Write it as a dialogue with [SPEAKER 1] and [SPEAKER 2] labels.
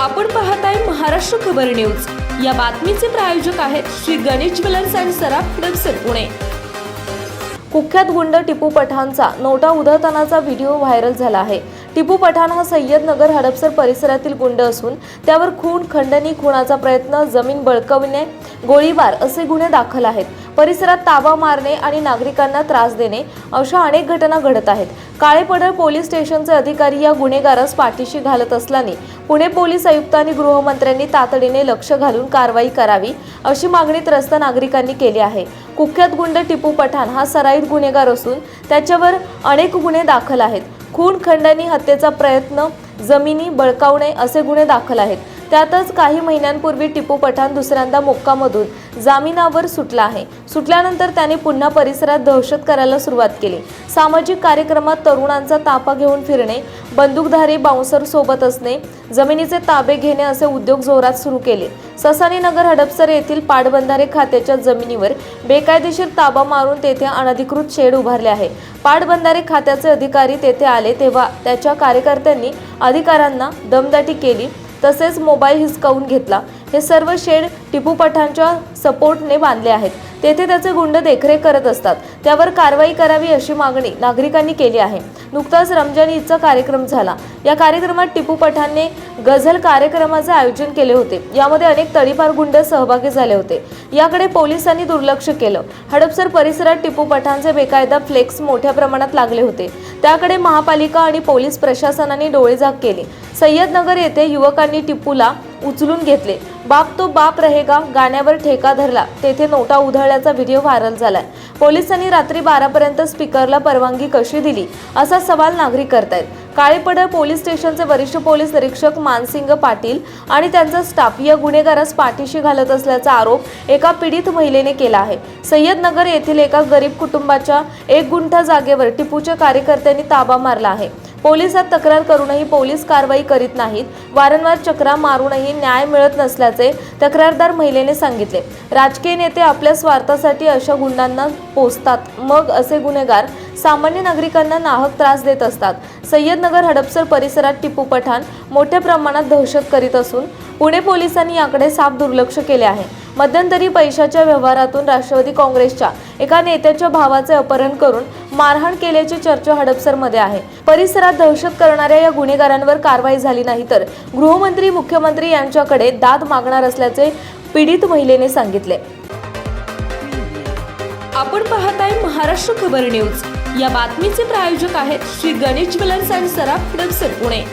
[SPEAKER 1] आपण पाहताय महाराष्ट्र खबर न्यूज. या बातमीचे प्रायोजक आहेत श्री गणेश ज्वेलर्स अँड सराफ हडपसर पुणे. कुख्यात गुंड टिपू पठाणचा नोटा उधळतानाचा व्हिडिओ व्हायरल झाला आहे. टिपू पठाण हा सय्यदनगर हडपसर परिसरातील गुंड असून त्यावर खून खंडणी खुनाचा प्रयत्न जमीन बळकवणे गोळीबार असे गुन्हे दाखल आहेत. परिसरात ताबा मारणे आणि नागरिकांना त्रास देणे अशा अनेक घटना घडत आहेत. काळेपडळ पोलीस स्टेशनचे अधिकारी या गुन्हेगारास पाठीशी घालत असल्याने पुणे पोलीस आयुक्त आणि गृहमंत्र्यांनी तातडीने लक्ष घालून कारवाई करावी अशी मागणी त्रस्त नागरिकांनी केली आहे. कुख्यात गुंड टिपू पठाण हा सराईत गुन्हेगार असून त्याच्यावर अनेक गुन्हे दाखल आहेत. खून खंडणी हत्येचा प्रयत्न जमिनी बळकावणे असे गुन्हे दाखल आहेत. त्यातच काही महिन्यांपूर्वी टिपू पठाण दुसऱ्यांदा मोक्कामधून जामिनावर सुटला आहे. सुटल्यानंतर त्याने पुन्हा परिसरात दहशत करायला सुरुवात केली. सामाजिक कार्यक्रमात तरुणांचा तापा घेऊन फिरणे बंदूकधारी बाउन्सर सोबत असणे जमिनीचे ताबे घेणे असे उद्योग जोरात सुरू केले. ससानी नगर हडपसर येथील पाटबंधारे खात्याच्या जमिनीवर बेकायदेशीर ताबा मारून तेथे अनधिकृत शेड उभारले आहे. पाटबंधारे खात्याचे अधिकारी तेथे आले तेव्हा त्याच्या कार्यकर्त्यांनी अधिकाऱ्यांना दमदाटी केली. तसेच मोबाईल हिसकावून घेतला. हे सर्व शेड टिपू पठाणच्या सपोर्टने बांधले आहेत. तेथे त्याचे गुंड देखरेख करत असतात. त्यावर कारवाई करावी अशी मागणी नागरिकांनी केली आहे. नुकताच रमजान ईदचा कार्यक्रम झाला. या कार्यक्रमात टिपू पठाणने गझल कार्यक्रमाचे आयोजन केले होते. यामध्ये अनेक तडीपार गुंड सहभागी झाले होते. याकडे पोलिसांनी दुर्लक्ष केलं. हडपसर परिसरात टिपू पठाणचे बेकायदा फ्लेक्स मोठ्या प्रमाणात लागले होते. त्याकडे महापालिका आणि पोलीस प्रशासनाने डोळेझाक केली. सय्यदनगर येथे युवकांनी टिपूला उचलून घेतले. बाप तो बाप रहेगा गाण्यावर ठेका धरला. तेथे नोटा उधळल्याचा व्हिडिओ व्हायरल झालाय. पोलिसांनी रात्री बारापर्यंत स्पीकरला परवानगी कशी दिली? असा सवाल नागरिक करतायत. काळेपडळ पोलीस स्टेशनचे वरिष्ठ पोलीस निरीक्षक मानसिंग पाटील आणि त्यांचा स्टाफ या गुन्हेगारास पाठीशी घालत असल्याचा आरोप एका पीडित महिलेने केला आहे. सय्यदनगर येथील एका गरीब कुटुंबाच्या एक गुंठा जागेवर टिपूच्या कार्यकर्त्यांनी ताबा मारला आहे. पोलिसात तक्रार करूनही पोलीस कारवाई करीत नाहीत. वारंवार चक्रा मारूनही न्याय मिळत नसल्याचे तक्रारदार महिलेने सांगितले. राजकीय नेते आपल्या स्वार्थासाठी अशा गुंडांना पोचतात मग असे गुन्हेगार सामान्य नागरिकांना नाहक त्रास देत असतात. सय्यदनगर हडपसर परिसरात टिपू पठाण मोठ्या प्रमाणात दहशत करीत असून पुणे पोलिसांनी याकडे साफ दुर्लक्ष केले आहे. मध्यंतरी पैशाच्या व्यवहारातून राष्ट्रवादी काँग्रेसच्या एका नेत्याच्या भावाचे अपहरण करून मारहाण केल्याची चर्चा हडपसरमध्ये आहे. परिसरात दहशत करणाऱ्या या गुन्हेगारांवर कारवाई झाली नाही तर गृहमंत्री मुख्यमंत्री यांच्याकडे दाद मागणार असल्याचे पीडित महिलेने सांगितले. आपण पाहताय महाराष्ट्र खबर न्यूज. या बातमीचे प्रायोजक आहेत श्री गणेश ज्वेलर्स अँड सराफ हडपसर पुणे.